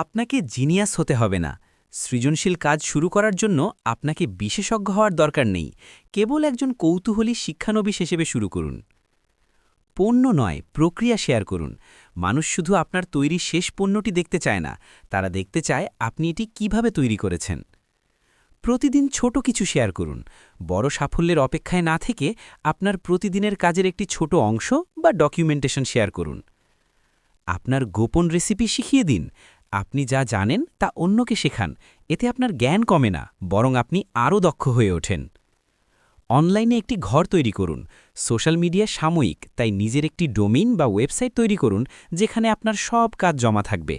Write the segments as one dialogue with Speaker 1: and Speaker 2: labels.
Speaker 1: আপনাকে জিনিয়াস হতে হবে না। সৃজনশীল কাজ শুরু করার জন্য আপনাকে বিশেষজ্ঞ হওয়ার দরকার নেই। কেবল একজন কৌতূহলী শিক্ষানবিশ হিসেবে শুরু করুন। পণ্য নয়, প্রক্রিয়া শেয়ার করুন। মানুষ শুধু আপনার তৈরি শেষ পণ্যটি দেখতে চায় না, তারা দেখতে চায় আপনি এটি কীভাবে তৈরি করেছেন। প্রতিদিন ছোট কিছু শেয়ার করুন। বড় সাফল্যের অপেক্ষায় না থেকে আপনার প্রতিদিনের কাজের একটি ছোট অংশ বা ডকুমেন্টেশন শেয়ার করুন। আপনার গোপন রেসিপি শিখিয়ে দিন। আপনি যা জানেন তা অন্যকে শেখান, এতে আপনার জ্ঞান কমে না, বরং আপনি আরও দক্ষ হয়ে ওঠেন। অনলাইনে একটি ঘর তৈরি করুন, সোশ্যাল মিডিয়া সাময়িক, তাই নিজের একটি ডোমিন বা ওয়েবসাইট তৈরি করুন, যেখানে আপনার সব কাজ জমা থাকবে।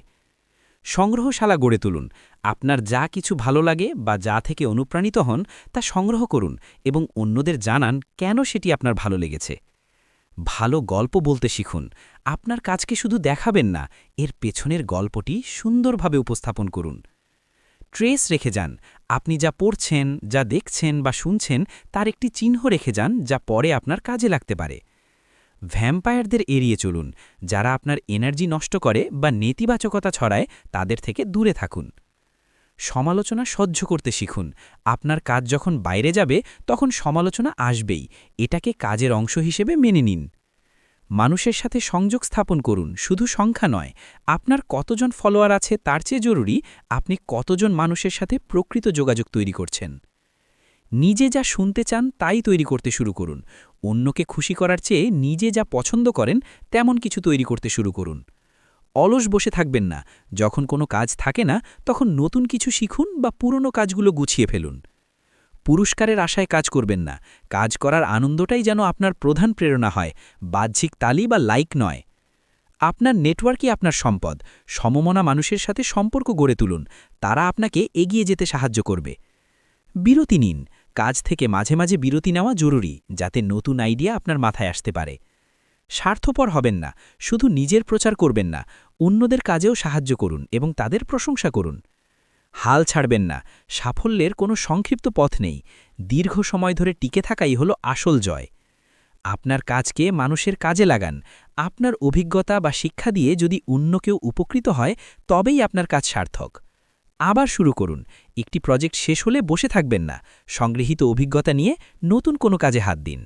Speaker 1: সংগ্রহশালা গড়ে তুলুন, আপনার যা কিছু ভালো লাগে বা যা থেকে অনুপ্রাণিত হন তা সংগ্রহ করুন এবং অন্যদের জানান কেন সেটি আপনার ভালো লেগেছে। ভালো গল্প বলতে শিখুন। আপনার কাজকে শুধু দেখাবেন না, এর পেছনের গল্পটি সুন্দরভাবে উপস্থাপন করুন। ট্রেস রেখে যান, আপনি যা পড়ছেন, যা দেখছেন বা শুনছেন, তার একটি চিহ্ন রেখে যান, যা পরে আপনার কাজে লাগতে পারে। ভ্যাম্পায়ারদের এড়িয়ে চলুন, যারা আপনার এনার্জি নষ্ট করে বা নেতিবাচকতা ছড়ায়, তাদের থেকে দূরে থাকুন। সমালোচনা সহ্য করতে শিখুন। আপনার কাজ যখন বাইরে যাবে, তখন সমালোচনা আসবেই। এটাকে কাজের অংশ হিসেবে মেনে নিন। মানুষের সাথে সংযোগ স্থাপন করুন, শুধু সংখ্যা নয়। আপনার কতজন ফলোয়ার আছে তার চেয়ে জরুরি, আপনি কতজন মানুষের সাথে প্রকৃত যোগাযোগ তৈরি করছেন। নিজে যা শুনতে চান, তাই তৈরি করতে শুরু করুন। অন্যকে খুশি করার চেয়ে নিজে যা পছন্দ করেন, তেমন কিছু তৈরি করতে শুরু করুন। অলস বসে থাকবেন না। যখন কোনো কাজ থাকে না, তখন নতুন কিছু শিখুন বা পুরনো কাজগুলো গুছিয়ে ফেলুন। পুরস্কারের আশায় কাজ করবেন না। কাজ করার আনন্দটাই যেন আপনার প্রধান প্রেরণা হয়, বাহ্যিক তালি বা লাইক নয়। আপনার নেটওয়ার্কই আপনার সম্পদ। সমমনা মানুষের সাথে সম্পর্ক গড়ে তুলুন। তারা আপনাকে এগিয়ে যেতে সাহায্য করবে। বিরতি নিন। কাজ থেকে মাঝে মাঝে বিরতি নেওয়া জরুরি, যাতে নতুন আইডিয়া আপনার মাথায় আসতে পারে। স্বার্থপর হবেন না। শুধু নিজের প্রচার করবেন না। অন্যদের কাজেও সাহায্য করুন এবং তাদের প্রশংসা করুন। হাল ছাড়বেন না, সাফল্যের কোনো সংক্ষিপ্ত পথ নেই, দীর্ঘ সময় ধরে টিকে থাকাই হলো আসল জয়। আপনার কাজকে মানুষের কাজে লাগান, আপনার অভিজ্ঞতা বা শিক্ষা দিয়ে যদি অন্য কেউ উপকৃত হয়, তবেই আপনার কাজ সার্থক। আবার শুরু করুন, একটি প্রজেক্ট শেষ হলে বসে থাকবেন না, সংগৃহীত অভিজ্ঞতা নিয়ে নতুন কোনো কাজে হাত দিন।